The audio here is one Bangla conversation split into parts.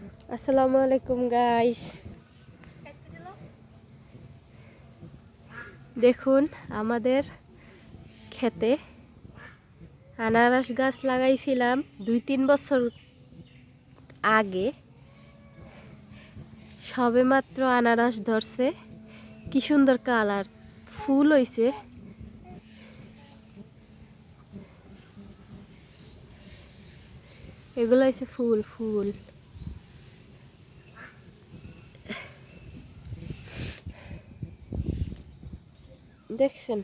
আসসালামু আলাইকুম গাইস দেখুন, আমাদের খেতে আনারস গাছ লাগাইছিলাম দুই তিন বছর আগে। সবে মাত্র আনারস ধরছে। কি সুন্দর কালার, ফুল হইছে। এগুলো হয়েছে ফুল ফুল। দেখছেন?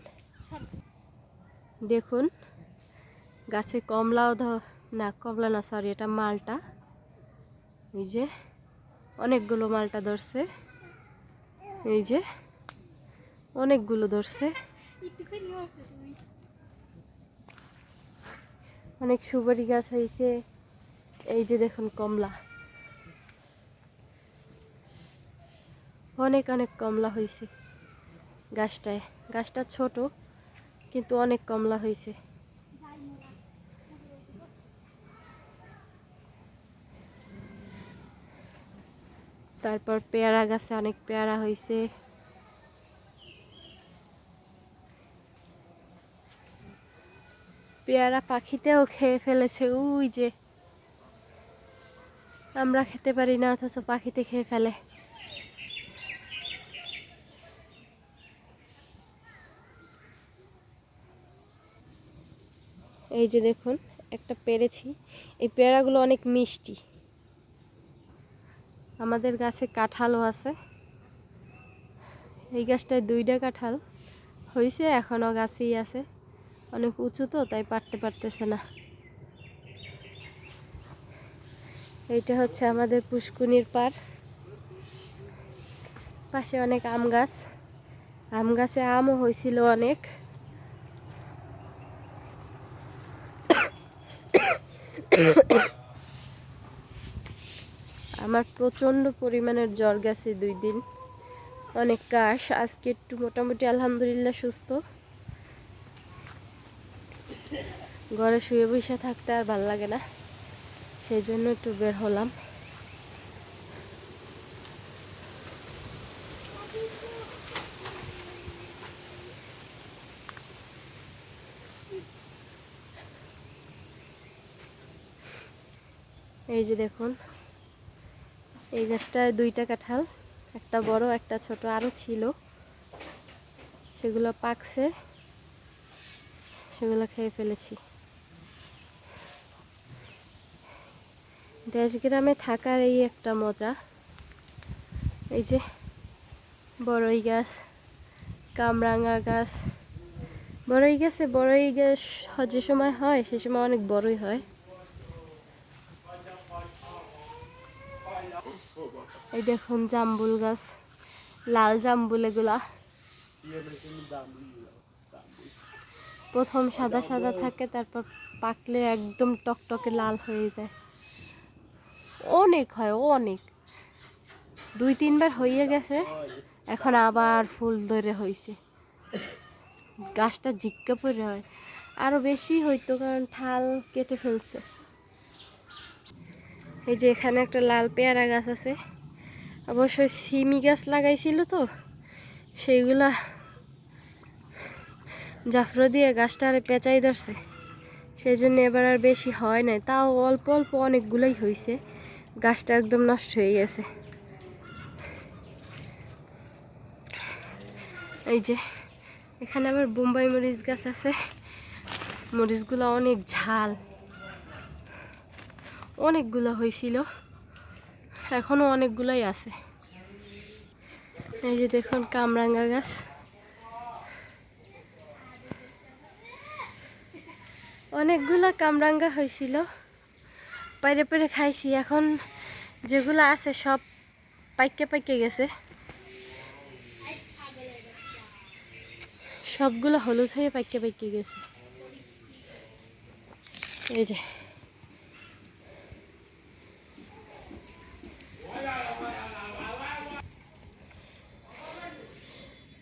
দেখুন, গাছে কমলাও না, কমলা না সরি এটা মালটা। এই যে, অনেকগুলো মালটা ধরছে। এই যে, অনেকগুলো ধরছে। অনেক সুপারি গাছ হয়েছে এই যে দেখুন, কমলা। অনেক অনেক কমলা হয়েছে গাছটায়। গাছটা ছোট, কিন্তু অনেক কমলা হয়েছে। তারপর পেয়ারা গাছে অনেক পেয়ারা হয়েছে। পেয়ারা পাখিতেও খেয়ে ফেলেছে ওই যে। আমরা খেতে পারি না, অথচ পাখিতে খেয়ে ফেলে। এই যে দেখুন, একটা পেরেছি। এই পেয়ারাগুলো অনেক মিষ্টি। আমাদের গাছে কাঁঠালও আছে। এই গাছটায় দুইটা কাঁঠাল হয়েছে এখনও গাছেই আছে। অনেক উঁচু তো, তাই পারতে পারতেছে না। এইটা হচ্ছে আমাদের পুষ্কুনির পার পাশে অনেক আম গাছ। আম গাছে আমও হয়েছিল অনেক। আমার প্রচণ্ড পরিমাণের জ্বর গেছে দুই দিন। অনেক কাশ, আজকে একটু মোটামুটি আলহামদুলিল্লাহ সুস্থ। ঘরে শুয়ে বসে থাকতে আর ভালো লাগে না, সেই জন্য একটু বের হলাম। এই যে দেখুন, এই গাছটায় দুইটা কাঁঠাল, একটা বড়, একটা ছোট, আরও ছিল। সেগুলো পাকছে, সেগুলো খেয়ে ফেলেছি। দেশ গ্রামে থাকার এই একটা মজা। এই যে বড়ই গাছ, কামরাঙা গাছ। বড়ই গাছে বড়ই গাছ যে সময় হয়, সে সময় অনেক বড়ই হয়। এই দেখুন জাম্বুল গাছ, লাল জাম্বুল এগুলা। প্রথম সাদা সাদা থাকে, তারপর পাকলে একদম টকটকে লাল হয়ে যায়। অনেক হয়, অনেক। দুই, তিনবার হয়ে গেছে, এখন আবার ফুল ধরে হয়েছে গাছটা জিজ্ঞা পরে হয়। আরও বেশি হইতো কারণ ঠাল কেটে ফেলছে। এই যে এখানে একটা লাল পেয়ারা গাছ আছে অবশ্যই সিমি গাছ লাগাইছিল তো, সেইগুলা জাফর দিয়ে গাছটা আর পেঁচাই ধরছে। সেই জন্য এবার আর বেশি হয় নাই। তাও অল্প অল্প অনেকগুলোই হয়েছে গাছটা একদম নষ্ট হয়ে গেছে। এই যে, এখানে আবার বোম্বাই মরিচ গাছ আছে। মরিচগুলো অনেক ঝাল। অনেকগুলো হয়েছিল এখনও অনেকগুলাই আছে। এই যে দেখুন কামরাঙ্গা গাছ। অনেকগুলো কামরাঙ্গা হয়েছিল। পাইরে পাইরে খাইছি। এখন যেগুলো আছে সব পাইকে পাইকে গেছে। সবগুলো হলুদ হয়ে পাইকে পাইকে গেছে। এই যে।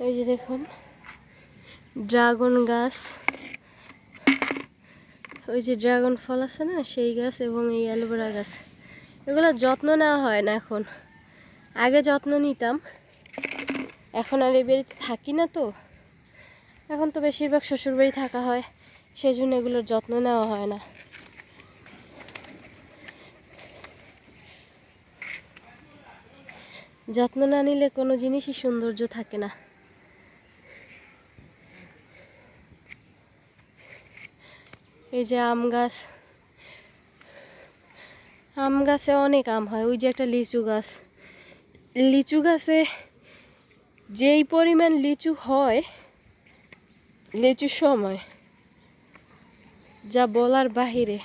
এই যে দেখুন, ড্রাগন গাছ। ওই যে ড্রাগন ফল আছে না, সেই গাছ এবং এই অ্যালোভেরা গাছ। এগুলো যত্ন নেওয়া হয় না এখন। আগে যত্ন নিতাম। এখন আর এই বাড়িতে থাকি না তো। এখন তো বেশিরভাগ শ্বশুরবাড়ি থাকা হয় সেই জন্য এগুলোর যত্ন নেওয়া হয় না। যত্ন না নিলে কোনো জিনিসই সৌন্দর্য থাকে না। এই যে আম গাছ। আম গাছে অনেক আম হয়, ওই যে একটা লিচু গাছ। লিচু গাছে যেই পরিমাণ লিচু হয়, লিচুর সময় যা বলার বাহিরে।